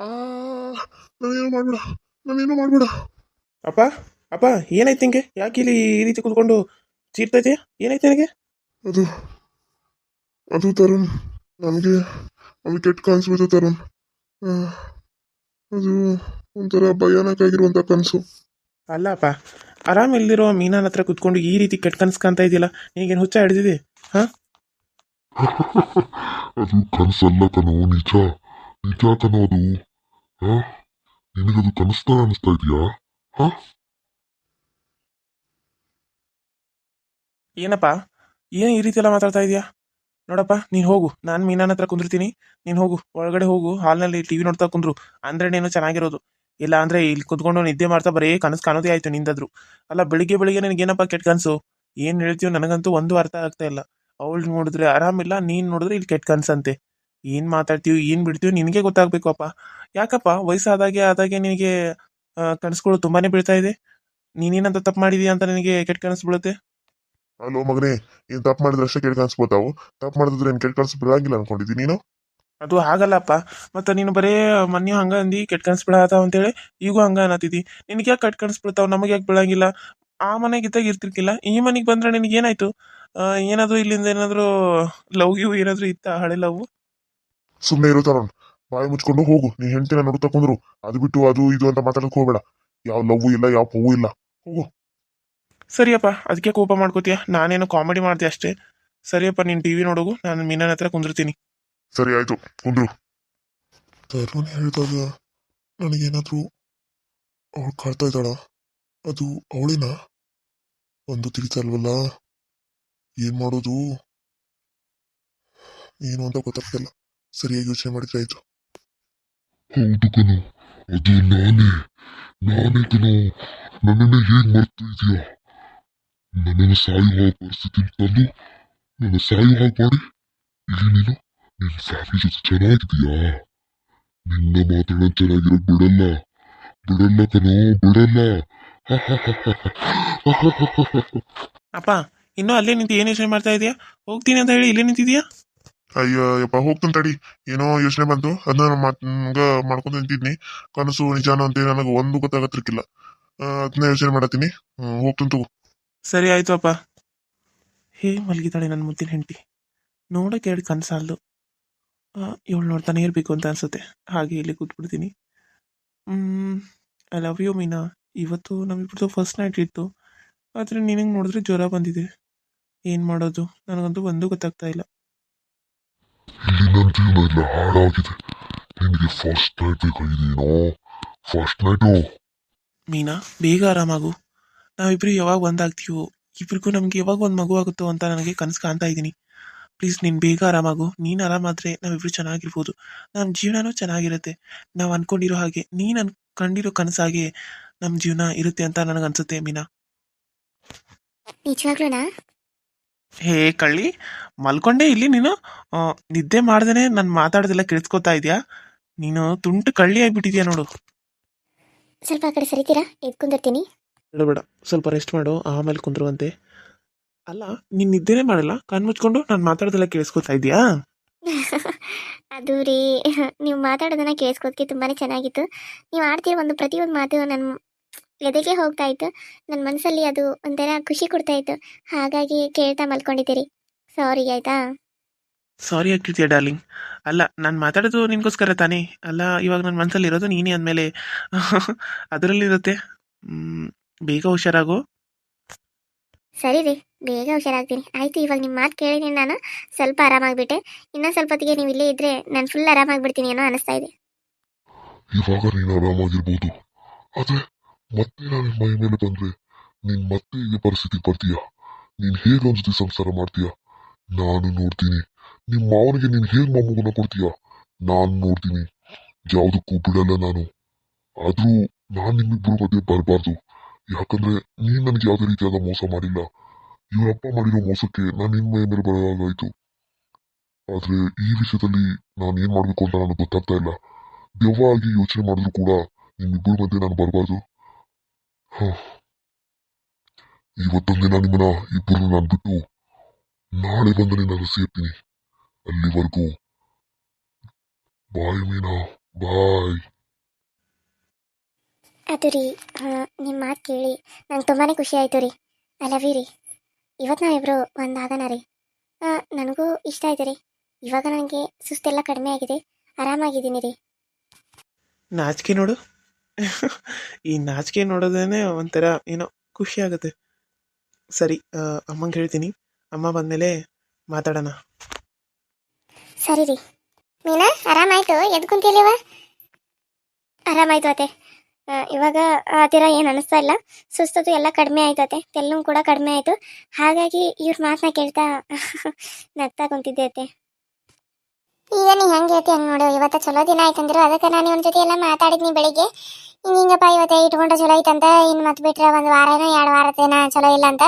ಆ ನಾನೇನು ಮಾಡ್ಬೇಡ ನಾನೇನು ಮಾಡ್ಬೇಡ. ಅಪ್ಪ ಅಪ್ಪ ಏನಾಯ್ತು ನಿಂಗೆ? ಯಾಕೆ ಇಲ್ಲಿ ಈ ರೀತಿ ಕುತ್ಕೊಂಡು ಚೀರ್ತೈತೆ ಏನಾಯ್ತು ನನಗೆ? ಅದು ಅದು ತರುಣ್. ನನಗೆ ಅದು ಕೆಟ್ಟ ಕನಸು ಬಿತ್ತು ತರುಣ್. ಅದು ಒಂಥರ ಭಯಾನಕ ಆಗಿರುವಂಥ ಕನಸು ಅಲ್ಲಪ್ಪ ಆರಾಮ್ ಇಲ್ದಿರೋ ಮೀನಾನ ಹತ್ರ ಕುತ್ಕೊಂಡು ಈ ರೀತಿ ಕೆಟ್ಟ ಕನಸು ಕಾಣ್ತಾ ಇದೆಯಲ್ಲ ನಿನಗೇನು ಹುಚ್ಚ ಹಿಡಿದಿದೆ ಹಾ? ಅದು ಕನಸಲ್ಲ ಕಣೋ ನಿಜ. ನಿಜ ಕಣೋ ಅದು. ಹಾ? ನಿನಗದು ಕನಸ್ತಾ ಅನಿಸ್ತಾ ಇದೆಯಾ? ಹಾ? ಏನಪ್ಪ? ಏನು ಈ ರೀತಿ ಮಾತಾಡ್ತಾ ಇದೀಯಾ? ನೋಡಪ್ಪ, ನೀನು ಹೋಗು. ನಾನು ಮೀನಾನ ಹತ್ರ ಕುಂದಿರ್ತೀನಿ ನೀನು ಹೋಗು. ಒಳಗಡೆ ಹೋಗು. ಹಾಲ್ನಲ್ಲಿ ಟಿ ವಿ ನೋಡ್ತಾ ಕುಂದ್ರು. ಅಂದ್ರೆ ನೀನು ಚೆನ್ನಾಗಿರೋದು. ಇಲ್ಲ ಅಂದ್ರೆ ಇಲ್ಲಿ ಕುತ್ಕೊಂಡು ನಿದ್ದೆ ಮಾಡ್ತಾ ಬರೀ ಕನಸು ಕಾಣೋದೇ ಆಯ್ತು ನಿಂದಾದ್ರು. ಅಲ್ಲ, ಬೆಳಿಗ್ಗೆ ಬೆಳಿಗ್ಗೆ ನಿನಗೇನಪ್ಪ ಕೆಟ್ಟ ಕನಸು? ಏನು ಹೇಳ್ತೀವಿ ನನಗಂತೂ ಒಂದು ಅರ್ಥ ಆಗ್ತಾ ಇಲ್ಲ. ಅವಳು ನೋಡಿದ್ರೆ ಆರಾಮಿಲ್ಲ, ನೀನು ನೋಡಿದ್ರೆ ಇಲ್ಲಿ ಕೆಟ್ಟ ಕನಸಂತೆ. ಏನು ಮಾತಾಡ್ತೀವಿ ಏನು ಬಿಡ್ತೀವಿ ನಿನಗೆ ಗೊತ್ತಾಗ್ಬೇಕು ಅಪ್ಪ ಯಾಕಪ್ಪ? ವಯಸ್ಸಾದಾಗೆ ಆದಾಗೆ ನಿನಗೆ ಕನಸುಗಳು ತುಂಬಾನೇ ಬೀಳ್ತಾ ಇದೆ. ನೀನೇನಂತ ತಪ್ಪು ಮಾಡಿದೀಯ ಅಂತ ನಿನಗೆ ಕೆಟ್ಟ ಕನಸು ಬೀಳುತ್ತೆ? ಅಲ್ಲೋ ಮಗನೇ ನೀನ್ ತಪ್ಪು ಮಾಡಿದ್ರೆ ಅಷ್ಟೇ ಕೆಟ್ಟ ಕನ್ಸ್ಬೋತಾವು ತಪ್ಪು ಮಾಡಿದ್ರೆ ಏನು ಕೆಟ್ಟ ಕನಸು ಬಿಡಾಗಿಲ್ಲ ಅನ್ಕೊಂಡಿದ್ದೀನಿ ನೀನು? ಅದು ಹಾಗಲ್ಲಪ್ಪ. ಮತ್ತೆ ನೀನು ಬರೇ ಮೊನ್ನೆ ಹಂಗ ಅಂದಿ ಕೆಟ್ಟ ಕನಸು ಬೀಳತ್ತಾವ ಅಂತೇಳಿ ಈಗೂ ಹಂಗ ಅನ್ನತಿದ್ದಿ ನಿನಗೆ ಯಾಕೆ ಕೆಟ್ಟ ಕನಸು ಬೀಳ್ತಾವ? ನಮಗೆ ಯಾಕೆ ಬೀಳಂಗಿಲ್ಲ? ಆ ಮನೆಗೆ ಇದ್ದಾಗ ಇರ್ತಿರ್ಕಿಲ್ಲ ಈ ಮನೆಗೆ ಬಂದ್ರೆ ನಿನಗೆ ಏನಾಯ್ತು ಏನಾದರೂ ಏನಾದ್ರು ಇಲ್ಲಿಂದ ಏನಾದರೂ ಲವ್ ಗಿವ್ ಏನಾದರೂ ಇತ್ತ ಹಳೆ ಲವ್? ಸುಮ್ಮನೆ ಇರೋ ತರುಣ್. ಬಾಯಿ ಮುಚ್ಕೊಂಡು ಹೋಗು. ನೀನ್ ಹೆಂಡತಿನ ನೋಡು ಕುಂದ್ರು. ಅದು ಬಿಟ್ಟು ಅದು ಇದು ಅಂತ ಮಾತಾಡಕ್ ಹೋಗ್ಬೇಡ. ಯಾವ ಲವ್ ಇಲ್ಲ ಯಾವ ಪೂ ಇಲ್ಲ. ಹೋಗು. ಸರಿಯಪ್ಪ ಅದಕ್ಕೆ ಕೋಪ ಮಾಡ್ಕೋತೀಯ? ನಾನೇನು ಕಾಮಿಡಿ ಮಾಡ್ದೆ ಅಷ್ಟೇ. ಸರಿಯಪ್ಪ ನೀನು ಟಿವಿ ನೋಡೋಗು. ನಾನು ಮೀನನ ಹತ್ರ ಕುಂದಿರ್ತೀನಿ. ಸರಿ ಆಯ್ತು. ಕುಂದ್ರು. ತರುಣ್ ಹೇಳಿದಾಗ ನನಗೇನಾದ್ರೂ ಅವಳು ಕಾಡ್ತಾ ಇದ್ದಾಳ? ಅದು ಅವಳಿನ? ಒಂದು ತಿಳಿತಲ್ವಲ್ಲ? ಏನ್ ಮಾಡೋದು? ಏನು ಅಂತ ಗೊತ್ತಾಗ್ತಿಲ್ಲ. ಸರಿಯಾಗಿ ಯೋಚನೆ ಮಾಡಿದ್ರೆ ಆಯ್ತು ಹೌದು ಕಣೋ ಅದು ನಾನೇ ನಾನೇ ಕಣೋ ನನ್ನನ್ನು ಹೇಗ್ ಮರ್ತು ಇದೆಯಾ? ನನ್ನನ್ನು ಸಾಯುವ ಪರಿಸ್ಥಿತಿ ತಂದು ನನ್ನ ಸಾಯುವ ಮಾಡಿ. ಇಲ್ಲಿ ನೀನು ನಿನ್ನ ಫ್ಯಾಮಿಲಿ ಜೊತೆ ಚೆನ್ನಾಗಿದೆಯಾ ನಿನ್ನ ಮಾತಾಡೋದು ಚೆನ್ನಾಗಿರೋ ಬಿಡಲ್ಲ ಬಿಡಲ್ಲ ಕಣೋ ಬಿಡಲ್ಲ. ಅಪ್ಪ ಇನ್ನೂ ಅಲ್ಲೇ ನಿಂತು ಏನು ಯೋಚನೆ ಮಾಡ್ತಾ ಇದೀಯಾ? ಹೋಗ್ತೀನಿ ಅಂತ ಹೇಳಿ ಇಲ್ಲೇ ನಿಂತಿದ್ಯಾ? ಅಯ್ಯೋ, ಯಪ್ಪ, ಹೋಗ್ತಾನೆ ತಡಿ. ಏನೋ ಯೋಚನೆ ಬಂತು. ಅದನ್ನ ಹಂಗ ಮಾಡ್ಕೊಂತ ನಿಂತಿದ್ನಿ ಕನಸು ನಿಜಾನು ಅಂತ ನನಗೆ ಒಂದು ಗೊತ್ತಾಗತ್ತಿರ್ಕಿಲ್ಲ. ಅದನ್ನ ಯೋಚನೆ ಮಾಡತ್ತೀನಿ. ಹೋಗ್ತಾನೆ ತಗೋ. ಸರಿ ಆಯ್ತು, ಅಪ್ಪ. ಹೇ ಮಲಗಿದಾಳೆ ನನ್ನ ಮುದ್ದಿನ ಹೆಂಡತಿ. ನೋಡಕ್ಕೆ ಎರಡು ಕನಸಲ್ದು. ಇವಳು ನೋಡ್ತಾನೆ ಇರಬೇಕು ಅಂತ ಅನ್ಸುತ್ತೆ. ಹಾಗೆ ಇಲ್ಲಿ ಕೂತ್ಬಿಡ್ತೀನಿ. I love you Meena. ಇವತ್ತು ನಮ್ಮಿಬ್ರದ್ದು ಫಸ್ಟ್ ನೈಟ್ ಇತ್ತು. ಆದರೆ ನಿನಗೆ ನೋಡಿದ್ರೆ ಜ್ವರ ಬಂದಿದೆ. ಏನು ಮಾಡೋದು? ನನಗಂತೂ ಒಂದೂ ಗೊತ್ತಾಗ್ತಾ ಇಲ್ಲ. ಇಲ್ಲಿ ನನ್ನ ಜೀವನ ಇಲ್ಲ ಹಾಳಾಗಿದೆ. ನಿನಗೆ ಫಸ್ಟ್ ನೈಟ್ ಬೇಕಾಗಿದೆಯೇನೋ ಫಸ್ಟ್ ನೈಟು ಮೀನಾ ಬೇಗ ಆರಾಮಾಗು. ನಾವಿಬ್ರು ಯಾವಾಗ ಒಂದಾಗ್ತೀವೋ ಇಬ್ರಿಗೂ ನಮ್ಗೆ ಯಾವಾಗ ಒಂದು ಮಗು ಆಗುತ್ತೋ ಅಂತ ನನಗೆ ಕನಸು ಕಾಣ್ತಾ ಇದ್ದೀನಿ. ಪ್ಲೀಸ್ ನೀನು ಬೇಗ ಆರಾಮಾಗು. ನೀನು ಆರಾಮಾದರೆ ನಾವಿಬ್ರು ಚೆನ್ನಾಗಿರ್ಬೋದು. ನಮ್ಮ ಜೀವನನೂ ಚೆನ್ನಾಗಿರುತ್ತೆ. ನಾವು ಅನ್ಕೊಂಡಿರೋ ಹಾಗೆ ನೀನು ಅನ್ಕೊಂಡಿರೋ ಕನಸಾಗೆ ನಮ್ಮ ಜೀವನ ಇರುತ್ತೆ ಅಂತ ನನಗನ್ಸುತ್ತೆ ಮೀನಾ. ನಿಜವಾಗ್ಲೂನಾ? ಹೇ ಕಳ್ಳಿ ಮಲ್ಕೊಂಡೆ ಇಲ್ಲಿ ನೀನು? ನಿದ್ದೆ ಮಾಡ್ದೇನೆ ನಾನು ಮಾತಾಡೋದೆಲ್ಲ ಕೇಳಿಸ್ಕೊತಾ ಇದೆಯಾ? ನೀನು ತುಂಟು ಕಳ್ಳಿ ಆಗಿಬಿಟ್ಟಿದ್ಯಾ ನೋಡು. ಸ್ವಲ್ಪ ಆ ಕಡೆ ಸರಿತೀರಾ? ಎದ್ಕೊಂಡಿರ್ತೀನಿ ಬೇಡ ಬೇಡ ಸ್ವಲ್ಪ ರೆಸ್ಟ್ ಮಾಡು ಆಮೇಲೆ ಕುಂದ್ರುವಂತೆ. ಅಲ್ಲ ನೀನು ನಿದ್ದೆನೇ ಮಾಡಲ್ಲ? ಕಣ್ಣು ಮುಚ್ಕೊಂಡು ನಾನು ಮಾತಾಡೋದೆಲ್ಲ ಕೇಳಿಸ್ಕೊತಾ ಇದೆಯಾ? ಅದು ರೀ ನೀವು ಮಾತಾಡೋದನ್ನ ಕೇಳಿಸ್ಕೋದಕ್ಕೆ ತುಂಬಾ ಚೆನ್ನಾಗಿತ್ತು. ನೀವು ಆಡ್ತಿರೋ ಒಂದು ಪ್ರತಿಯೊಂದು ಮಾತು ನನ್ನ ಎದೆಗೆ ಹೋಗ್ತಾ ಇತ್ತು. ನನ್ನ ಮನಸ್ಸಲ್ಲಿ ಅದು ಒಂಥರ ಖುಷಿ ಕೊಡ್ತಾ ಇತ್ತು. ಹಾಗಾಗಿ ಕೇಳ್ತಾ ಮಲ್ಕೊಂಡಿದ್ದೀರಿ. ಸಾರಿ ಆಯ್ತಾ? ಸಾರಿ ಆಗ್ತಿದ್ಯಾ ಡಾರ್ಲಿಂಗ್ ಅಲ್ಲ ನಾನು ಮಾತಾಡೋದು ನಿನ್ಗೋಸ್ಕರ ತಾನೇ. ಅಲ್ಲ ಇವಾಗ ನನ್ನ ಮನಸ್ಸಲ್ಲಿ ಇರೋದು ನೀನೇ ಅಂದಮೇಲೆ. ಅದರಲ್ಲಿರುತ್ತೆ ಬೇಗ ಹುಷಾರಾಗು. ಸರಿ ರೀ ಬೇಗ ಹುಷಾರಾಗ್ತೀನಿ. ಆಯ್ತು ಇವಾಗ ನಿಮ್ಮ ಮಾತು ಕೇಳಿದ್ದೀನಿ ನಾನು. ಸ್ವಲ್ಪ ಆರಾಮಾಗ್ಬಿಟ್ಟೆ. ಇನ್ನೊಂದು ಸ್ವಲ್ಪ ಹೊತ್ತಿಗೆ ನೀವು ಇಲ್ಲೇ ಇದ್ರೆ ನಾನು ಫುಲ್ ಆರಾಮಾಗ್ಬಿಡ್ತೀನಿ ಏನೋ ಅನಿಸ್ತಾ ಇದೆ. ಇವಾಗ ನೀನು ಆರಾಮಾಗಿರ್ಬೋದು. ಆದ್ರೆ ಮತ್ತೆ ನಾನು ಮೈ ಮೇಲೆ ಬಂದ್ರೆ ನೀನ್ ಮತ್ತೆ ಈ ಪರಿಸ್ಥಿತಿ ಬರ್ತೀಯ? ನೀನ್ ಹೇಗೆ ಒಂದ್ ಜೊತೆ ಸಂಸಾರ ಮಾಡ್ತೀಯ? ನಾನು ನೋಡ್ತೀನಿ. ನಿಮ್ ಮಾವನಿಗೆ ನೀನ್ ಹೇಗ್ ಮೊಮ್ಮಗನ ಕೊಡ್ತೀಯ? ನಾನು ನೋಡ್ತೀನಿ. ಯಾವುದಕ್ಕೂ ಬಿಡಲ್ಲ ನಾನು. ಆದ್ರೂ ನಾನ್ ನಿಮ್ಮಿಬ್ರು ಮಧ್ಯೆ ಬರಬಾರ್ದು. ಯಾಕಂದ್ರೆ ನೀನ್ ನನಗೆ ಯಾವುದೇ ರೀತಿಯಾದ ಮೋಸ ಮಾಡಿಲ್ಲ. ಇವರಪ್ಪ ಮಾಡಿರೋ ಮೋಸಕ್ಕೆ ನಾನು ನಿನ್ ಮೈ ಮೇಲೆ ಬರೋದಾಗಾಯ್ತು ಆದ್ರೆ ಈ ವಿಷಯದಲ್ಲಿ ನಾನು ಏನ್ ಮಾಡ್ಬೇಕು ಅಂತ ನನಗೆ ಗೊತ್ತಾಗ್ತಾ ಇಲ್ಲ. ದೆವ್ವ ಆಗಿ ಯೋಚನೆ ಮಾಡಿದ್ರು ಕೂಡ ನಿಮ್ಮಿಬ್ಬರ ಮಧ್ಯೆ ನಾನು ಬರಬಾರ್ದು. ಇವತ್ತೊಂದಿನ ನಿಮ್ಮನ್ನ ಇಬ್ಬರು ನಾನು ಬಿಟ್ಟು ನಾಳೆ ಬಂದು ನಿನ್ನನ್ನು ಸೇರ್ತೀನಿ. ಅಲ್ಲಿವರೆಗೂ ಬಾಯ್ ಮೀನಾ ಬಾಯ್. ಅದು ರೀ ನಿಮ್ಮ ಮಾತು ಕೇಳಿ ನಂಗೆ ತುಂಬಾ ಖುಷಿ ಆಯಿತು ರೀ. ಐ ಲವ್ ಯು ರೀ. ಇವತ್ತು ನಾವಿಬ್ಬರು ಆಗನ ರೀ. ನನಗೂ ಇಷ್ಟ ಆಯ್ತು ರೀ. ಇವಾಗ ನನಗೆ ಸುಸ್ತೆಲ್ಲ ಕಡಿಮೆ ಆಗಿದೆ. ಆರಾಮಾಗಿದ್ದೀನಿ ರೀ. ನಾಚಿಕೆ ನೋಡು. ಈ ನಾಚಿಕೆ ನೋಡೋದೇನೆ ಒಂಥರ ಏನೋ ಖುಷಿ ಆಗುತ್ತೆ. ಸರಿ ಅಮ್ಮಂಗೆ ಹೇಳ್ತೀನಿ. ಅಮ್ಮ ಬಂದಮೇಲೆ ಮಾತಾಡೋಣ. ಸರಿ ರೀ. ಮೀನಾ ಆರಾಮಾಯ್ತು ಎದ್ದು ಕುಂತಿಲ್ಲವ ಆರಾಮಾಯ್ತು ಅತ್ತೆ. ಇವಾಗ ಆ ಥರ ಏನು ಅನಿಸ್ತಾ ಇಲ್ಲ. ಸುಸ್ತದು ಎಲ್ಲ ಕಡಿಮೆ ಆಯ್ತು ಅತ್ತೆ. ತೆಲ್ಲು ಕೂಡ ಕಡಿಮೆ ಆಯಿತು. ಹಾಗಾಗಿ ಇವ್ರ ಮಾತನ್ನ ಕೇಳ್ತಾ ನಗ್ತಾ ಕುಂತಿದ್ದೆ ಅತ್ತೆ. ಈಗ ನೀ ಹೆಂಗೆ ಹೇಳ್ತಿ ಹಂಗೆ ನೋಡು, ಇವತ್ತು ಚಲೋ ದಿನ ಆಯ್ತಂದ್ರು, ಅದಕ್ಕೆ ನಾನು ಇವನ ಜೊತೆ ಎಲ್ಲ ಮಾತಾಡಿದ್ನಿ ಬೆಳಿಗ್ಗೆ. ಹಿಂಗೆ ಹಿಂಗಪ್ಪ ಇವತ್ತು ಇಟ್ಕೊಂಡ್ರೆ ಚಲೋ ಐತಂತ ಇನ್ನು ಮತ್ತೆ ಬಿಟ್ರೆ ಒಂದು ವಾರನೋ, ಎರಡು ವಾರದೇನ ಚಲೋ ಇಲ್ಲ ಅಂತ.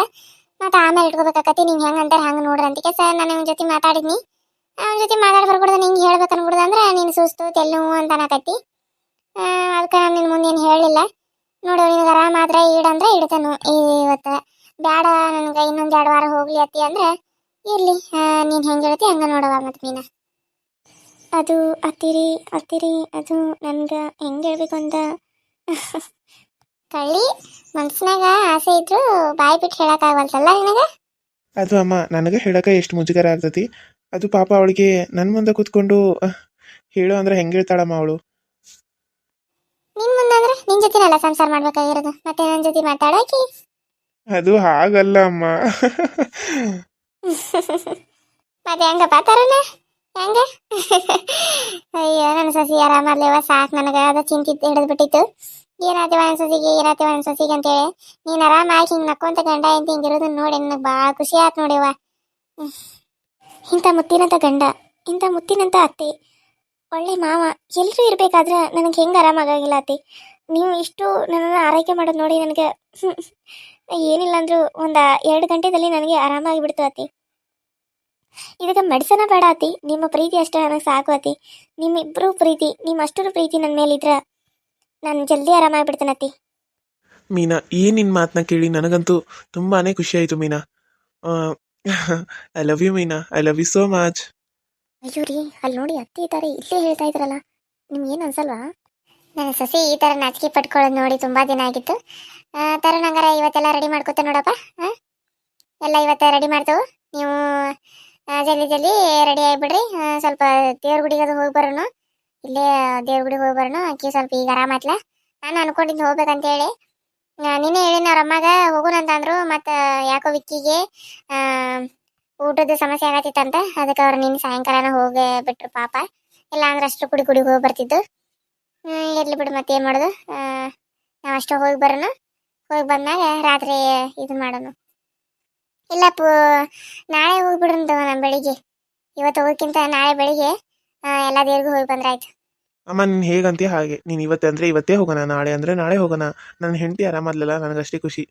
ಮತ್ತೆ ಆಮೇಲೆ ಇಟ್ಕೋಬೇಕಾಕತಿ ನೀವು ಹೆಂಗೆ ಅಂತಾರೆ ಹಂಗೆ ನೋಡ್ರಿ ಅಂತಿಕೆ ಸರ್ ನಾನು ಇವನ ಜೊತೆ ಮಾತಾಡಿದ್ನಿ ಅವನ ಜೊತೆ ಮಾತಾಡಿ ಬರ್ಬಿಡ್ದು, ನಿಂಗೆ ಹೇಳ್ಬೇಕು ಅನ್ಬಿಡ್ದು ಅಂದ್ರೆ ನೀನು ಸುಸ್ತು, ತೆಲ್ಲು ಅಂತ ಅನ್ನಕತ್ತಿ. ಅದಕ್ಕೆ ನಾನು ನಿನ್ನ ಮುಂದೆ ಏನು ಹೇಳಲಿಲ್ಲ ನೋಡು, ನಿನಗೆ ಆರಾಮ ಆದ್ರೆ ಇಡಂದ್ರೆ ಇಡ್ತಾನು. ಇವತ್ತು ಬೇಡ ನನಗೆ ಇನ್ನೊಂದು ಎರಡು ವಾರ ಹೋಗ್ಲಿ ಅತ್ತಿ ಅಂದ್ರೆ ಇರ್ಲಿ. ನೀನು ಹೆಂಗೆ ಹೇಳ್ತಿ ಹಂಗೆ ನೋಡುವ ಮತ್ತೆ ನೀನು ಅದು ಅತ್ತಿರಿ ಅತ್ತಿರಿ ಅದು ನನ್ಗೆ ಹೆಂಗೆ ಹೇಳ್ಬೇಕು ಅಂತ? ಕಳ್ಳಿ ಮನ್ಸಿನಾಗ ಆಸೆ ಇದ್ರು ಬಾಯಿ ಬಿಟ್ಟು ಹೇಳಕ್ಕಾಗವಲ್ತಲ್ಲ ನಿನಗೆ? ಅದು ಅಮ್ಮ ನನಗೆ ಹೇಳಕ್ಕೆ ಎಷ್ಟು ಮುಜುಗರ ಆಗ್ತತಿ. ಅದು ಪಾಪ ಅವಳಿಗೆ ನನ್ನ ಮುಂದೆ ಕೂತ್ಕೊಂಡು ಅಹ್, ಹೇಳು ಅಂದ್ರೆ ಹೆಂಗೆ ಹೇಳ್ತಾಳಮ್ಮ ಅವಳು? ನಿನ್ ಮುಂದಂದ್ರೆ ನಿನ್ ಜೊತೆನಲ್ಲ ಸಂಸಾರ ಮಾಡ್ಬೇಕಾಗಿರೋದು ಮತ್ತೆ ನನ್ನ ಜೊತೆ ಮಾತಾಡೋಕೆ ಅದು ಹಾಗಲ್ಲ ಅಮ್ಮ. ಮತ್ತೆ ಹೆಂಗಪ್ಪ ತರುಣ? ಹೆಂಗ? ಅಯ್ಯೋ, ನನ್ನ ಸಸಿ ಆರಾಮರ್ಲೇವ ಸಾಕು ನನಗೆ. ಅದು ಚಿಂತೆ ಹಿಡಿದು ಬಿಟ್ಟಿತ್ತು ಏನಾಯ್ತವ ನನ್ನ ಸಸಿಗೆ? ಏನಾಯ್ತವ ನನ್ನ ಸಸಿಗೆ ಅಂತೇಳಿ. ನೀನು ಆರಾಮಾಗಿ ಹಿಂಗೆ ನಕ್ಕೊಂತ ಗಂಡ ಅಂತ ಹಿಂಗಿರೋದನ್ನ ನೋಡಿ ನನಗೆ ಭಾಳ ಖುಷಿ ಆಯ್ತು ನೋಡಿವ ಇಂಥ ಮುತ್ತಿನಂಥ ಗಂಡ, ಇಂಥ ಮುತ್ತಿನಂಥ ಅತ್ತೆ, ಒಳ್ಳೆ ಮಾವ ಎಲ್ಲರೂ ಇರಬೇಕಾದ್ರೆ ನನಗೆ ಹೆಂಗೆ ಆರಾಮಾಗಿಲ್ಲ ಅತ್ತೆ. ನೀವು ಇಷ್ಟು ನನ್ನನ್ನು ಆರೈಕೆ ಮಾಡೋದು ನೋಡಿ ನನಗೆ ಏನಿಲ್ಲ ಅಂದರೂ ಒಂದು ಎರಡು ಗಂಟೆದಲ್ಲಿ ನನಗೆ ಆರಾಮಾಗಿ ಬಿಡ್ತು ಅತ್ತಿ. ಇದಕ್ಕೆ ಮೆಡಿಸನ ಬೇಡ ಅತಿ ನಿಮ್ಮ ಪ್ರೀತಿ ಅಷ್ಟೇ ನನಗೆ ಸಾಕು ಅತಿ ನಿಮ್ಮಿಬ್ಬರು ಪ್ರೀತಿ ನಿಮ್ಮ ಅಷ್ಟರ ಪ್ರೀತಿ ನನ್ನ ಮೇಲಿದ್ರೆ ನಾನು ಜಲ್ದಿ ಆರಾಮಾಗಿಬಿಡ್ತೇನೆ ಅತಿ ಮೀನಾ ಏನು ನಿನ್ನ ಮಾತನ್ನ ಕೇಳಿ? ನನಗಂತೂ ತುಂಬಾ ಖುಷಿ ಆಯಿತು Meena. I love you Meena. I love you so much ಅಯ್ಯೋ ರೀ ಅಲ್ಲಿ ನೋಡಿ ಅತ್ತೆ ಇದ್ದಾರೆ ಇಲ್ಲೇ ಹೇಳ್ತಾ ಇದ್ರಲ್ಲ ನಿಮ್ಗೆ ಏನು ಅನ್ಸಲ್ವಾ? ನನ್ನ ಸಸಿ ಈ ಥರ ನಾಚಿಕೆ ಪಟ್ಕೊಳ್ಳೋದು ನೋಡಿ ತುಂಬ ದಿನ ಆಗಿತ್ತು. ತರುಣ್ ಹಂಗಾರೆ ಇವತ್ತೆಲ್ಲ ರೆಡಿ ಮಾಡ್ಕೋತ ನೋಡಪ್ಪ ಎಲ್ಲ ಇವತ್ತು ರೆಡಿ ಮಾಡ್ತೇವೆ. ನೀವು ಜಲ್ದಿ ಜಲ್ದಿ ರೆಡಿ ಆಗಿಬಿಡ್ರಿ. ಸ್ವಲ್ಪ ದೇವ್ರ ಗುಡಿಗೆ ಅದು ಹೋಗಿ ಬರೋಣ ಇಲ್ಲೇ ದೇವ್ರ ಗುಡಿಗೆ ಹೋಗಿ ಬರೋಣ ಆಕಿ ಸ್ವಲ್ಪ ಈಗ ಆರಾಮಾತ್ಲ ನಾನು ಅನ್ಕೊಂಡಿದ್ದು ಹೋಗ್ಬೇಕಂತ ಹೇಳಿ. ಆ, ನಿನ್ನೆ ಹೇಳಿನ ಅವ್ರ ಅಮ್ಮಾಗ ಹೋಗೋಣಂತಂದ್ರು ಮತ್ತು ಯಾಕೋ ವಿಕ್ಕಿಗೆ ಊಟದ ಸಮಸ್ಯೆ ಆಗತ್ತಿತ್ತಂತ ಅದಕ್ಕೆ ಅವ್ರು ನಿನ್ನ ಸಾಯಂಕಾಲನ ಹೋಗಿ ಬಿಟ್ರು ಪಾಪ. ಇಲ್ಲ ಅಂದ್ರೆ ಅಷ್ಟು ಕುಡಿ ಕುಡಿ ಹೋಗಿ ಬರ್ತಿದ್ದು. ಇರ್ಲಿ ಬಿಡು ಮತ್ತೆ ಏನು ಮಾಡೋದು. ನಾವು ಅಷ್ಟು ಹೋಗಿ ಬರೋಣ ಹೋಗಿ ಬಂದಾಗ ರಾತ್ರಿ ಇದು ಮಾಡೋಣ ಇಲ್ಲ ಪು ನಾಳೆ ಹೋಗ್ಬಿಡ್ರಂತ ನಮ್ಮ ಬೆಳಿಗ್ಗೆ. ಇವತ್ತು ಹೋಗೋಕ್ಕಿಂತ ನಾಳೆ ಬೆಳಿಗ್ಗೆ ಎಲ್ಲ ದೇವ್ರಿಗೂ ಹೋಗಿ ಬಂದ್ರಾಯ್ತು. ಅಮ್ಮ ನೀನು ಹೇಗಂತೀಯ ಹಾಗೆ. ನೀನು ಇವತ್ತೇ ಅಂದರೆ ಇವತ್ತೇ ಹೋಗೋಣ ನಾಳೆ ಅಂದರೆ ನಾಳೆ ಹೋಗೋಣ. ನನ್ನ ಹೆಂಡತಿ ಆರಾಮದ್ಲಲ್ಲ ನನಗಷ್ಟೇ ಖುಷಿ.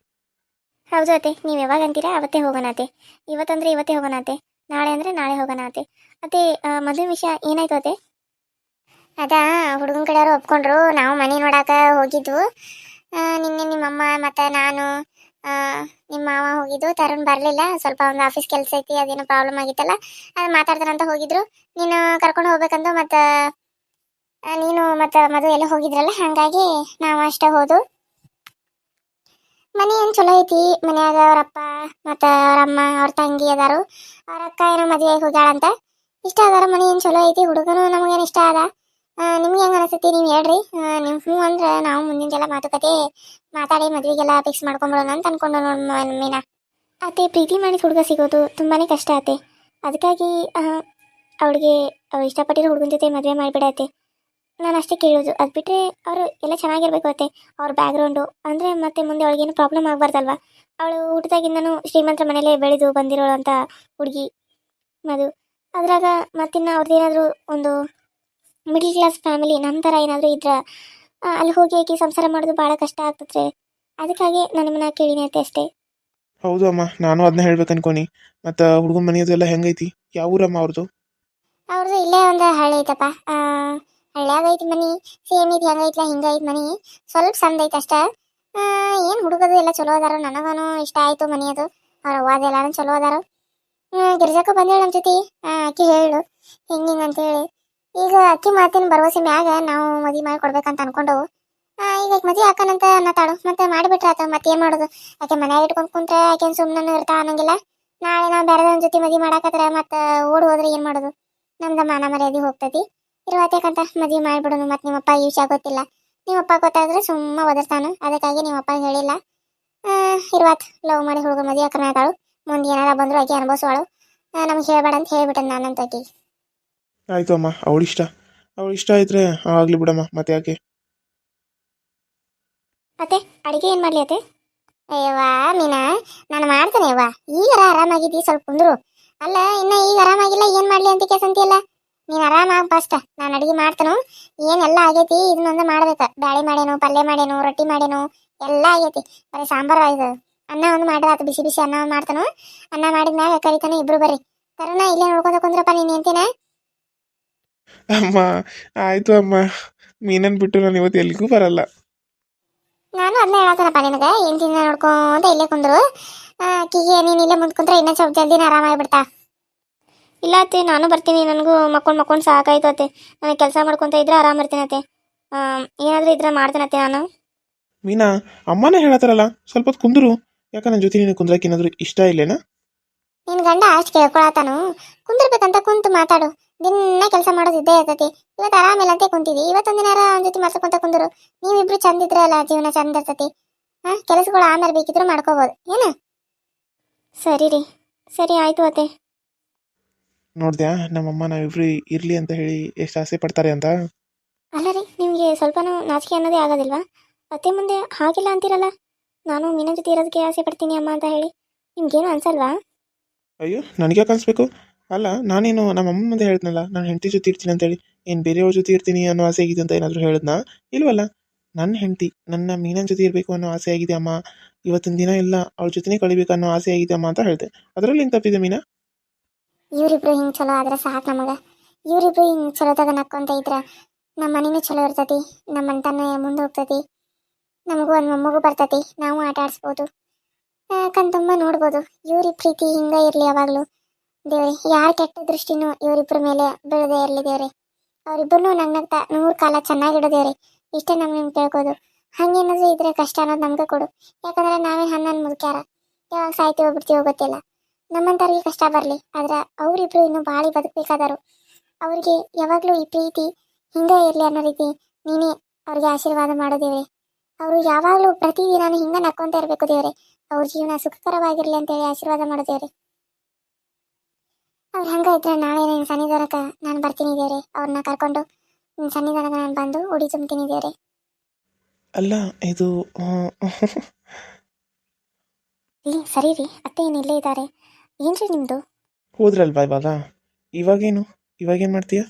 ಹೌದು ಅತ್ತೆ ನೀವು ಯಾವಾಗ ಅಂತೀರಾ ಅವತ್ತೇ ಹೋಗೋಣ ಅತ್ತೆ. ಇವತ್ತಂದ್ರೆ ಇವತ್ತೇ ಹೋಗೋಣ ಅತ್ತೆ. ನಾಳೆ ಅಂದರೆ ನಾಳೆ ಹೋಗೋಣ ಅತ್ತೆ. ಅತ್ತೆ ಮದುವೆ ವಿಷಯ ಏನಾಯ್ತು ಅತ್ತೆ? ಅದಾ ಹುಡುಗನ ಕಡೆಯವರು ಒಪ್ಕೊಂಡ್ರು. ನಾವು ಮನೆ ನೋಡಾಕ ಹೋಗಿದ್ವು. ನಿನ್ನೆ ನಿಮ್ಮಮ್ಮ ಮತ್ತು ನಾನು ನಿಮ್ಮ ಮಾವ ಹೋಗಿದ್ದು, ತರುಣ್ ಬರಲಿಲ್ಲ, ಸ್ವಲ್ಪ ಒಂದು ಆಫೀಸ್ ಕೆಲಸ ಐತಿ, ಅದೇನೋ ಪ್ರಾಬ್ಲಮ್ ಆಗಿತ್ತಲ್ಲ, ಅದು ಮಾತಾಡ್ತಾರಂತ ಹೋಗಿದ್ರು. ನೀನು ಕರ್ಕೊಂಡು ಹೋಗ್ಬೇಕಂದು ಮತ್ತು ನೀನು ಮತ್ತು ಮದುವೆ ಎಲ್ಲ ಹೋಗಿದ್ರಲ್ಲ, ಹಾಗಾಗಿ ನಾವು ಅಷ್ಟೇ ಹೋದು. ಮನೆ ಏನು ಚಲೋ ಐತಿ, ಮನ್ಯಾಗ ಅವರಪ್ಪ ಮತ್ತು ಅವ್ರ ಅಮ್ಮ, ಅವ್ರ ತಂಗಿ ಅದಾರು. ಅವ್ರ ಅಕ್ಕ ಏನೋ ಮದುವೆ ಹೋಗ್ಯಾಳಂತ. ಇಷ್ಟ ಅದಾರ ಮನೆ ಏನು ಚಲೋ ಐತಿ, ಹುಡುಗನು ನಮಗೇನು ಇಷ್ಟ ಅದ. ನಿಮ್ಗೆ ಹೆಂಗೆ ಅನಿಸುತ್ತೆ ನೀವು ಹೇಳ್ರಿ. ನಿಮ್ಮ ಹ್ಞೂ ಅಂದ್ರೆ ನಾವು ಮುಂದಿನ ಮಾತುಕತೆ ಮಾತಾಡಿ ಮದುವೆಗೆಲ್ಲ ಫಿಕ್ಸ್ ಮಾಡ್ಕೊಂಬಿಡೋಣ ಅಂತ ಅನ್ಕೊಂಡು ನೋಡ್ ಮೀನಾ. ಅತ್ತೆ, ಪ್ರೀತಿ ಮಾಡಿದ ಹುಡುಗ ಸಿಗೋದು ತುಂಬಾ ಕಷ್ಟ ಆತೆ ಅದಕ್ಕಾಗಿ ಅವಳಿಗೆ ಅವ್ರು ಇಷ್ಟಪಟ್ಟಿರೋ ಹುಡುಗನ ಜೊತೆ ಮದುವೆ ಮಾಡಿಬಿಡತ್ತೆ ನಾನು ಅಷ್ಟೇ ಕೇಳೋದು. ಅದು ಬಿಟ್ಟರೆ ಅವರು ಎಲ್ಲ ಚೆನ್ನಾಗಿರ್ಬೇಕು ಅತ್ತೆ. ಅವ್ರ ಬ್ಯಾಕ್ಗ್ರೌಂಡು ಅಂದರೆ ಮತ್ತೆ ಮುಂದೆ ಅವಳಿಗೇನು ಪ್ರಾಬ್ಲಮ್ ಆಗಬಾರ್ದಲ್ವ? ಅವಳು ಹುಟ್ಟಿದಾಗಿಂದನೂ ಶ್ರೀಮಂತರ ಮನೇಲೇ ಬೆಳೆದು ಬಂದಿರೋಳು ಅಂತ ಹುಡುಗಿ ಮದು. ಅದ್ರಾಗ ಮತ್ತಿನ್ನು ಅವ್ರದ್ದೇನಾದರೂ ಒಂದು ಮಿಡ್ಲ್ ಕ್ಲಾಸ್ ಫ್ಯಾಮಿಲಿ ನಮ್ಮ ಥರ ಏನಾದರೂ ಇದ್ರೆ ಅಲ್ಲಿ ಹೋಗಿ ಆಕಿ ಸಂಸಾರ ಮಾಡೋದು ಭಾಳ ಕಷ್ಟ ಆಗ್ತದೆ ಅದಕ್ಕಾಗಿ ನಾನು ನಿಮ್ಮನ್ನ ಕೇಳಿನಿ ಅತ್ತೆ ಅಷ್ಟೇ. ಹೌದು ಅಮ್ಮ ನಾನು ಅದನ್ನ ಹೇಳ್ಬೇಕು ಅನ್ಕೋನಿ ಮತ್ತು ಹುಡುಗನ ಮನೆಯದು ಎಲ್ಲ ಹೆಂಗೈತಿ? ಯಾವ ಊರಮ್ಮ ಅವ್ರದ್ದು ಅವ್ರದ್ದು ಇಲ್ಲೇ ಒಂದು ಹಳ್ಳಿ ಐತಪ್ಪ. ಹಳ್ಳ್ಯಾಗ ಐತಿ ಮನಿ ಸೇಮ್ ಐತಿ ಹೆಂಗೈತ್ಲ ಹಿಂಗೈತಿ ಮನಿ. ಸ್ವಲ್ಪ ಸಣ್ಣ ಐತೆ ಅಷ್ಟ. ಏನು ಹುಡುಗದು ಎಲ್ಲ ಚಲೋ ಅದಾರ ನನಗನು ಇಷ್ಟ ಆಯಿತು ಮನಿ ಅದು. ಅವ್ರ ಅವ್ವಾದ ಎಲ್ಲಾರು ಚಲೋ ಅದಾರ. ಗಿರ್ಜಕ್ಕೂ ಬಂದೇಳು ನಮ್ಮ ಜೊತೆ? ಆಕಿ ಹೇಳು. ಹಿಂಗೆ ಹಿಂಗೆ ಅಂತೇಳಿ. ಈಗ ಅಕ್ಕಿ ಮಾತಿನ ಭರವಸೆ ಮ್ಯಾಗ ನಾವು ಮದುವೆ ಮಾಡಿ ಕೊಡ್ಬೇಕಂತ ಅನ್ಕೊಂಡವು. ಆ, ಈಗ ಮದುವೆ ಹಾಕನಂತ ಅನ್ನತಾಳು. ಮತ್ತೆ ಮಾಡಿಬಿಟ್ರೆ ಆತ ಮತ್ತೆ ಏನ್ ಮಾಡೋದು? ಆಕೆ ಮನ್ಯಾಗ ಇಟ್ಕೊಂಡ್ ಕುಂತ್ರೆ ಆಕೆ ಸುಮ್ಮನೆ ಇರ್ತಾ ಅನ್ನಂಗಿಲ್ಲ. ನಾಳೆ ನಾವು ಬೇರೆದವ್ರ ಜೊತೆ ಮದುವೆ ಮಾಡಾಕತ್ರ ಮತ್ತೆ ಓಡ್ ಹೋದ್ರೆ ಏನ್ ಮಾಡೋದು? ನಮ್ದ ಮಾನ ಮರ್ಯಾದೆ ಹೋಗ್ತೈತಿ. ಇರುವತ್ತೇಕಂತ ಮದುವೆ ಮಾಡ್ಬಿಡುನು ಮತ್ತೆ ನಿಮ್ಮಪ್ಪ ಈ ವಿಷಯ ಗೊತ್ತಿಲ್ಲ ನಿಮ್ಮಪ್ಪ ಗೊತ್ತಾದ್ರೆ ಸುಮ್ಮ ಒದರ್ತಾನು. ಅದಕ್ಕಾಗಿ ನಿಮ್ಮಪ್ಪ ಹೇಳಿಲ್ಲ. ಇರುವತ್ ಲವ್ ಮಾಡಿ ಹುಡುಗ ಮದುವೆ ಹಾಕನ ಆತಾಳು ಮುಂದೆ ಏನಾರ ಬಂದ್ರು ಆಕೆ ಅನುಭವಿಸುವಳು. ನಮ್ಗೆ ಹೇಳ್ಬೇಡ ಅಂತ ಹೇಳ್ಬಿಟ್ಟೆ ನಾನಂತ ಆಕಿ ಆಯಿತು ಅಮ್ಮ ಅವಳಿಷ್ಟ ಅವಳ ಇಷ್ಟ ಆಯ್ತರೆ ಆಗಲಿ ಬಿಡಮ್ಮ, ಮತ್ತೆ ಯಾಕೆ? ಅತ್ತೆ, ಅಡಿಗೆ ಏನ್ ಮಾಡ್ಲಿ ಅತ್ತೆ? ಅಯ್ಯವ್ವ ಮೀನಾ, ನಾನು ಮಾಡ್ತೇನೆ ಅವ್ವ ಈಗ ಆರಾಮಾಗಿದ್ದೀ ಸ್ವಲ್ಪ ಕುಂದ್ರು. ಅಲ್ಲ, ಇನ್ನ ಈಗ ಆರಾಮಾಗಿಲ್ಲ, ಏನು ಮಾಡ್ಲಿ ಅಂತ ಕೇಸಂತಿಯಲ್ಲ ನೀನ್ ಆರಾಮಾಗ್ ಫಸ್ಟ್ ನಾನು ಅಡಿಗೆ ಮಾಡ್ತೇನು. ಏನೆಲ್ಲ ಆಗೈತಿ, ಇದನ್ನೊಂದು ಮಾಡ್ಬೇಕ. ಬ್ಯಾಳೆ ಮಾಡೇನು ಪಲ್ಯ ಮಾಡೇನು ರೊಟ್ಟಿ ಮಾಡೇನು ಎಲ್ಲ ಆಗೈತಿ. ಬರೀ ಸಾಂಬಾರ್ ಇದು ಅನ್ನ ಒಂದು ಆತು, ಬಿಸಿ ಬಿಸಿ ಅನ್ನ ಒಂದು ಮಾಡ್ತಾನು. ಅನ್ನ ಮಾಡಿದ್ಮ್ಯಾಗ ಕರಿತಾನೆ ಇಬ್ರು ಬರ್ರಿ. ತರನ ಇಲ್ಲೇ ನೋಡ್ಕೊಂತ ಕುಂದ್ರಪ್ಪ ನೀನು ಎಂತಿನ ಅಮ್ಮ ಆಯ್ತು ಅಮ್ಮ. ಮೀನನ್ ಬಿಟ್ಟು ನಾನು ಇವತ್ತು ಎಲ್ಲಿಗೂ ಬರಲ್ಲ. ನಾನು ಅದನ್ನ ಹೇಳತ್ತನಪ್ಪ ನಿನಗೆ? ಎಂಟಿನ ನೋಡ್ಕೊಂತ ಇಲ್ಲೇ ಕುಂದ್ರು. ಕಿಗೆ ನೀನು ಇಲ್ಲೇ ಮುಂದ್ ಕುಂತ್ರೆ ಇನ್ನೂ ಸ್ವಲ್ಪ ಜಲ್ದಿನ ಆರಾಮಾಗಿಬಿಡ್ತಾ ಇಲ್ಲ ಅತ್ತೆ ನಾನು ಬರ್ತೀನಿ. ನನಗೂ ಮಕ್ಕೊಂಡು ಮಕ್ಕೊಂಡು ಸಾಕಾಯ್ತು ಅತ್ತೆ. ನನಗೆ ಕೆಲಸ ಮಾಡ್ಕೊಂತ ಇದ್ರೆ ಆರಾಮ ಇರ್ತೀನಿ ಅತ್ತೆ. ಏನಾದರೂ ಇದ್ರೆ ಮಾಡ್ತೇನತ್ತೆ ನಾನು. ಮೀನಾ ಅಮ್ಮನೇ ಹೇಳತ್ತಾರಲ್ಲ ಸ್ವಲ್ಪ ಹೊತ್ತು ಕುಂದ್ರು. ಯಾಕೆ ನನ್ನ ಜೊತೆ ನೀನು ಕುಂದ್ರಕ್ಕೆ ಏನಾದರೂ ಇಷ್ಟ ಇಲ್ಲೇನಾ? ನಿನ್ ಗಂಡ ಅಷ್ಟು ಕೇಳ್ಕೊಳತಾನು ಕುಂದಿರ್ಬೇಕಂತ ಕುಂತು ಮಾತಾಡು. ದಿನ ಕೆಲಸ ಮಾಡೋದು ಇದ್ದೇ ಇರ್ತೈತಿ. ಇವತ್ತು ಆರಾಮಿಲ್ಲ ಅಂತ ಇವತ್ತೊಂದು ಇವತ್ತೊಂದಿನ ಒಂದ್ ಜೊತೆ ಮಾತಾಡ್ಕೊಂತ ಕುಂದ್ರು. ನೀವಿಬ್ರು ಚಂದ ಇದ್ರೆ ಅಲ್ಲ ಜೀವನ ಚಂದ ಇರ್ತೈತಿ. ಹಾ ಕೆಲಸಗಳು ಆಮೇಲೆ ಬೇಕಿದ್ರು ಮಾಡ್ಕೋಬಹುದು ಏನ? ಸರಿ ರೀ. ಸರಿ ಆಯ್ತು ಅತ್ತೆ. ನೋಡ್ದ್ಯಾ ನಮ್ಮಮ್ಮ ನಾವಿಬ್ರು ಇರ್ಲಿ ಅಂತ ಹೇಳಿ ಎಷ್ಟು ಆಸೆ ಪಡ್ತಾರೆ ಅಂತ? ಅಲ್ಲ ರೀ ನಿಮಗೆ ಸ್ವಲ್ಪನೂ ನಾಚಿಕೆ ಅನ್ನೋದೇ ಆಗೋದಿಲ್ವಾ? ಅತ್ತೆ ಮುಂದೆ ಹಾಗಿಲ್ಲ ಅಂತೀರಲ್ಲ? ನಾನು ಮೀನ ಜೊತೆ ಇರೋದಕ್ಕೆ ಆಸೆ ಪಡ್ತೀನಿ ಅಮ್ಮ ಅಂತ ಹೇಳಿ. ನಿಮ್ಗೇನು ಅನ್ಸಲ್ವಾ? ಅಯ್ಯೋ ನನಗೆ ಅನ್ಸ್ಬೇಕು? ಅಲ್ಲ, ನಾನೇನು ನಮ್ಮ ಅಮ್ಮನ ಮುಂದೆ ಹೇಳ್ತೀನಲ್ಲ ನಾನು ಹೆಂಡತಿ ಜೊತೆ ಇರ್ತೀನಿ ಅಂತೇಳಿ, ಏನು ಬೇರೆಯವ್ರ ಜೊತೆ ಇರ್ತೀನಿ ಅನ್ನೋ ಆಸೆ ಆಗಿದೆ ಅಂತ ಏನಾದರೂ ಹೇಳಿದ್ನಾ? ಇಲ್ವಲ್ಲ ನನ್ನ ಹೆಂಡತಿ, ನನ್ನ ಮೀನನ ಜೊತೆ ಇರಬೇಕು ಅನ್ನೋ ಆಸೆ ಆಗಿದೆ ಅಮ್ಮ. ಇವತ್ತಿನ ದಿನ ಇಲ್ಲ ಅವಳ ಜೊತೆ ಕಳಿಬೇಕು ಅನ್ನೋ ಆಸೆ ಆಗಿದೆ ಅಮ್ಮ ಅಂತ ಹೇಳಿದೆ. ಅದರಲ್ಲಿ ಏನು ತಪ್ಪಿದೆ ಮೀನಾ? ಇವರಿಬ್ರು ಹಿಂಗೆ ಚಲೋ ಆದ್ರೆ ಸಾಕು ನಮಗೆ. ಇವರಿಬ್ರು ಹಿಂಗೆ ಚಲೋದಾಗ ನಕ್ಕೊಂತ ಇದ್ರೆ ನಮ್ಮ ಮನೇನೂ ಚಲೋ ಇರ್ತತಿ ನಮ್ಮ ಅಂತಾನೆ ಮುಂದೆ ಹೋಗ್ತತಿ, ನಮಗೂ ಒಂದು ಮೊಮ್ಮಗು ಬರ್ತತಿ, ನಾವು ಆಟ ಆಡಿಸ್ಬೋದು. ಕಣ್ತುಂಬ ನೋಡ್ಬೋದು ಇವ್ರಿ ಪ್ರೀತಿ ಹಿಂಗೆ ಇರಲಿ ಯಾವಾಗಲೂ. ದೇವ್ರೆ, ಯಾರ ಕೆಟ್ಟ ದೃಷ್ಟಿನೂ ಇವರಿಬ್ಬರ ಮೇಲೆ ಬೀಳದೆ ಇರಲಿ ದೇವ್ರೆ. ಅವರಿಬ್ಬರನ್ನೂ ನಗ್ನಗ್ತಾ ನೂರು ಕಾಲ ಚೆನ್ನಾಗಿಡೋ ದೇವ್ರೆ. ಇಷ್ಟೇ ನಮ್ಗೆ ನಿಮ್ಗೆ ಕೇಳ್ಕೋದು ಹಂಗೇನಾದ್ರೂ ಇದ್ರೆ ಕಷ್ಟ ಅನ್ನೋದು ನಮ್ಗೆ ಕೊಡು. ಯಾಕಂದ್ರೆ ನಾವೇ ಹನ್ನೊಂದು ಮುದುಕ್ಯಾರ. ಯಾವಾಗ ಸಾಯ್ತೀವೋ ಬಿಡ್ತೀವೋ ಗೊತ್ತಿಲ್ಲ. ನಮ್ಮಂಥವ್ರಿಗೆ ಕಷ್ಟ ಬರಲಿ, ಆದ್ರೆ ಅವರಿಬ್ರು ಇನ್ನು ಬಾಳಿ ಬದುಕಬೇಕಾದರು ಅವ್ರಿಗೆ ಯಾವಾಗಲೂ ಈ ಪ್ರೀತಿ ಹಿಂಗೆ ಇರಲಿ ಅನ್ನೋ ರೀತಿ ನೀನೇ ಅವ್ರಿಗೆ ಆಶೀರ್ವಾದ ಮಾಡೋ ದೇವ್ರೆ. ಅವರು ಯಾವಾಗಲೂ ಪ್ರತಿದಿನ ಹಿಂಗೆ ನಕ್ಕೊಂತ ಇರಬೇಕು ದೇವ್ರೆ. ಅವ್ರ ಜೀವನ ಸುಖಕರವಾಗಿರಲಿ ಅಂತೇಳಿ ಆಶೀರ್ವಾದ ಮಾಡೋ ದೇವ್ರೆ. ಅವ್ರು ಹಂಗೆ ಇದ್ರೆ ನಾಳೆ ನಿನ್ನ ಸನ್ನಿಧಾನಕ್ಕೆ ನಾನು ಬರ್ತೀನಿ ದೇವ್ರೆ ಅವ್ರನ್ನ ಕರ್ಕೊಂಡು ನಿನ್ನ ಸನ್ನಿಧಾನಕ್ಕೆ ನಾನು ಬಂದು ಉಡಿ ತುಂಬ್ತೀನಿ ದೇವ್ರೆ ಅಲ್ಲ ಇದು ಇಲ್ಲಿ ಸರಿ ರೀ ಅತ್ತೆ ಏನು ಇಲ್ಲೇ ಇದ್ದಾರೆ ಏನ್ರಿ ನಿಮ್ಮದು ಹೋದ್ರಲ್ವಾ ಇವಾಗ? ಇವಾಗೇನು? ಇವಾಗೇನು ಮಾಡ್ತೀಯ?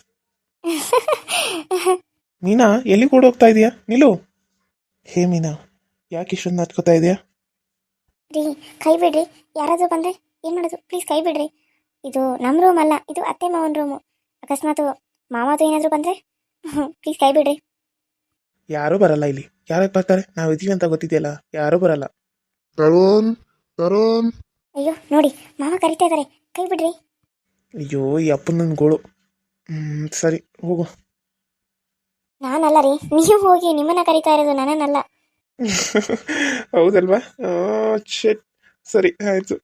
ಮೀನಾ ಎಲ್ಲಿ ಕೂಡ ಹೋಗ್ತಾ ಇದೀಯಾ? ನಿಲ್ಲು. ಹೇ ಮೀನಾ ಯಾಕೆ ಇಷ್ಟೊಂದು ನಾಚ್ಕೋತಾ ಇದೀಯಾ? ರೀ ಕೈ ಬಿಡ್ರಿ. ಯಾರಾದರೂ ಬಂದ್ರೆ ಏನು ಮಾಡೋದು? ಪ್ಲೀಸ್ ಕೈ ಬಿಡ್ರಿ. ಇದು ನಮ್ಮ ರೂಮ್ ಅಲ್ಲ ಇದು ಅತ್ತೆ ಮಾವನ ರೂಮು ಮಾವ ಮಾವದು ಏನಾದರೂ ಬಂದರೆ? ಪ್ಲೀಸ್ ಕೈ ಬಿಡ್ರಿ. ಯಾರೂ ಬರಲ್ಲ ಇಲ್ಲಿ. ಯಾರಕ್ಕೆ ಬರ್ತಾರೆ? ನಾವು ಇದೀವಿ ಅಂತ ಗೊತ್ತಿದೆಯಲ್ಲ ಯಾರೂ ಬರಲ್ಲ. ತರುಣ್ ತರುಣ್. ಅಯ್ಯೋ ನೋಡಿ ಮಾವ ಕರಿತಾ ಇದ್ದಾರೆ ಕೈ ಬಿಡ್ರಿ. ಅಯ್ಯೋ ಈ ಅಪ್ಪನ ಗೋಳು. ಹ್ಮ್, ಸರಿ ಹೋಗು. ನಾನಲ್ಲ ರೀ ನೀವು ಹೋಗಿ ನಿಮ್ಮನ್ನ ಕರಿತಾ ಇರೋದು ನನ್ನನ್ನಲ್ಲ. ಹೌದಲ್ವಾ? ಶೆಟ್ ಸರಿ ಆಯಿತು.